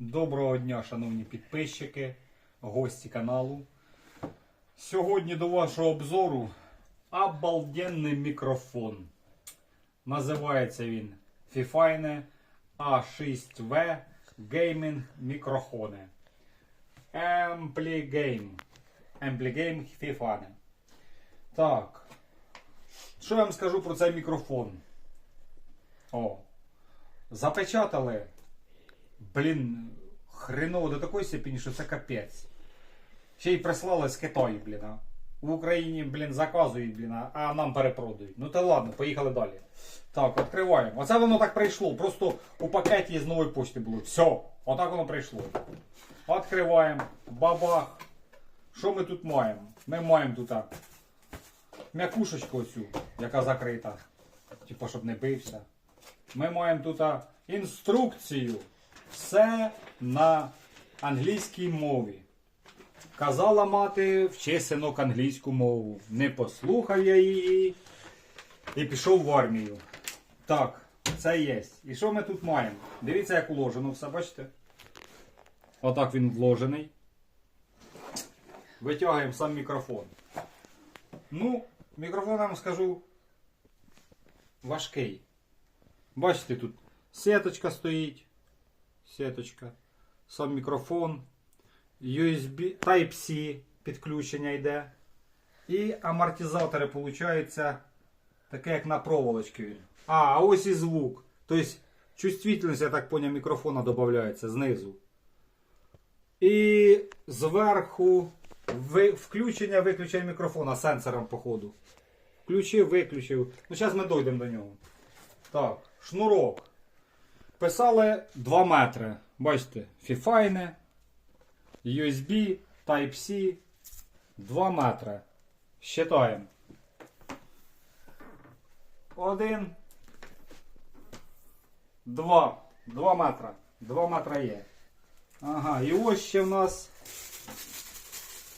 Доброго дня, шановні підписчики, гості каналу. Сьогодні до вашого обзору обалденний мікрофон. Називається він Fifine A6V Gaming мікрофони. Ampligame. Ampligame Fifine. Так. Що я вам скажу про цей мікрофон? О. Запечатали Блін, хреново до такої степені, що це капець. Ще й прислали з Китаю, блін. В Україні, блін, заказують, блін, а- нам перепродають. Ну та ладно, поїхали далі. Так, відкриваємо. Оце воно так прийшло. Просто у пакеті з нової почти було. Все, отак воно прийшло. Відкриваємо. Бабах. Що ми тут маємо? Ми маємо тут а, м'якушечку оцю, яка закрита. Типа, щоб не бився. Ми маємо тут інструкцію. Все на англійській мові. Казала мати, вчи синок англійську мову. Не послухав я її і пішов в армію. Так, це є. І що ми тут маємо? Дивіться, як уложено все, бачите? Отак він вложений. Витягуємо сам мікрофон. Ну, мікрофон я вам скажу важкий. Бачите, тут сеточка стоїть. Сеточка. Сам мікрофон. USB Type-C підключення йде. І амортизатори, виходить, таке як на проволочці. А, ось і звук. Тобто чувствительність, я так поняв, мікрофона додається знизу. І зверху включення виключення мікрофона сенсором, походу. Включив, виключив. Ну, зараз ми дійдемо до нього. Так, шнурок. Писали 2 метри. Бачите, фіфайне, USB, Type-C. 2 метри. Считаємо. Один. Два. Два метра. Два метра є. Ага, і ось ще в нас.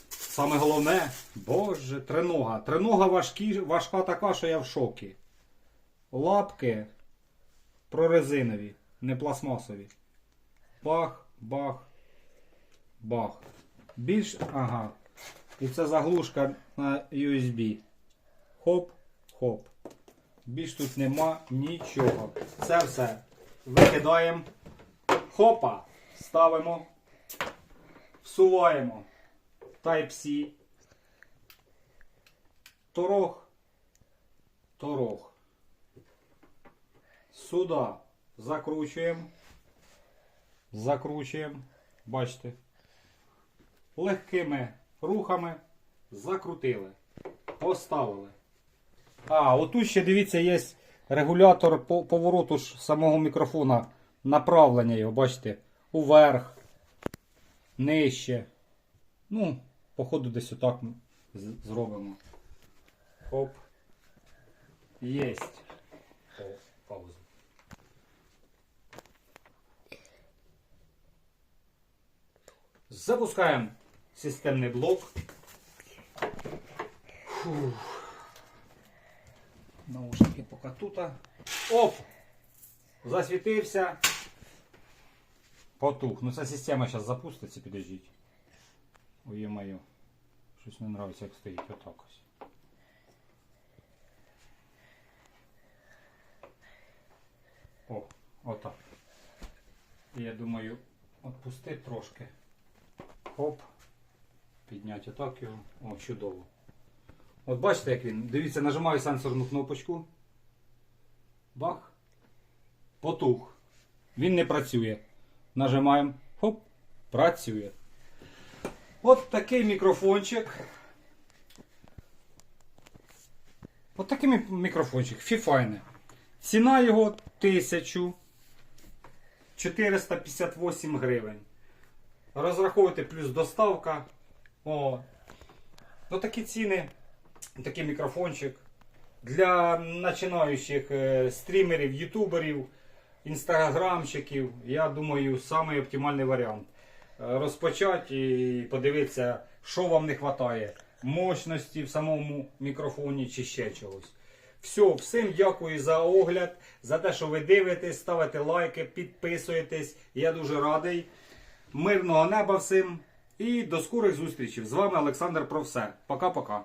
Саме головне, боже, тринога. Тринога важкі, важка така, що я в шокі. Лапки прорезинові, не пластмасові. Бах, бах, бах. Більш. Ага. І це заглушка на USB. Хоп, хоп. Більш тут нема нічого. Це все. Викидаємо. Хопа. Ставимо. Всуваємо. Type-C. Торох. Торох. Сюди закручуємо. Закручуємо. Бачите. Легкими рухами закрутили. Поставили. А, отут ще дивіться, є регулятор по- повороту ж самого мікрофона. Направлення його, бачите, уверх, нижче. Ну, походу десь отак зробимо. Хоп. Єсть. О, паузу. Запускаємо системний блок. Фух. Наушники поки тут. Оп! Засвітився. Потух. Ну ця система зараз запуститься, підождіть. Ой, моє. Щось не подобається, як стоїть. Отак ось. О, отак. Я думаю, відпусти трошки. Хоп. Підняти отак його. О, чудово. От бачите, як він. Дивіться, нажимаю сенсорну кнопочку. Бах. Потух. Він не працює. Нажимаємо. Хоп. Працює. От такий мікрофончик. От такий мікрофончик. Фіфайне. Ціна його 1458 гривень. Розраховуйте плюс доставка. О. Ну такі ціни. Такий мікрофончик. Для починаючих е, стрімерів, ютуберів, інстаграмщиків, я думаю, самий оптимальний варіант. Е, Розпочати і подивитися, що вам не вистачає. Мощності в самому мікрофоні чи ще чогось. Все, всім дякую за огляд, за те, що ви дивитесь, ставите лайки, підписуєтесь. Я дуже радий. Мирного неба всім і до скорих зустрічей. З вами Олександр про все. Пока-пока.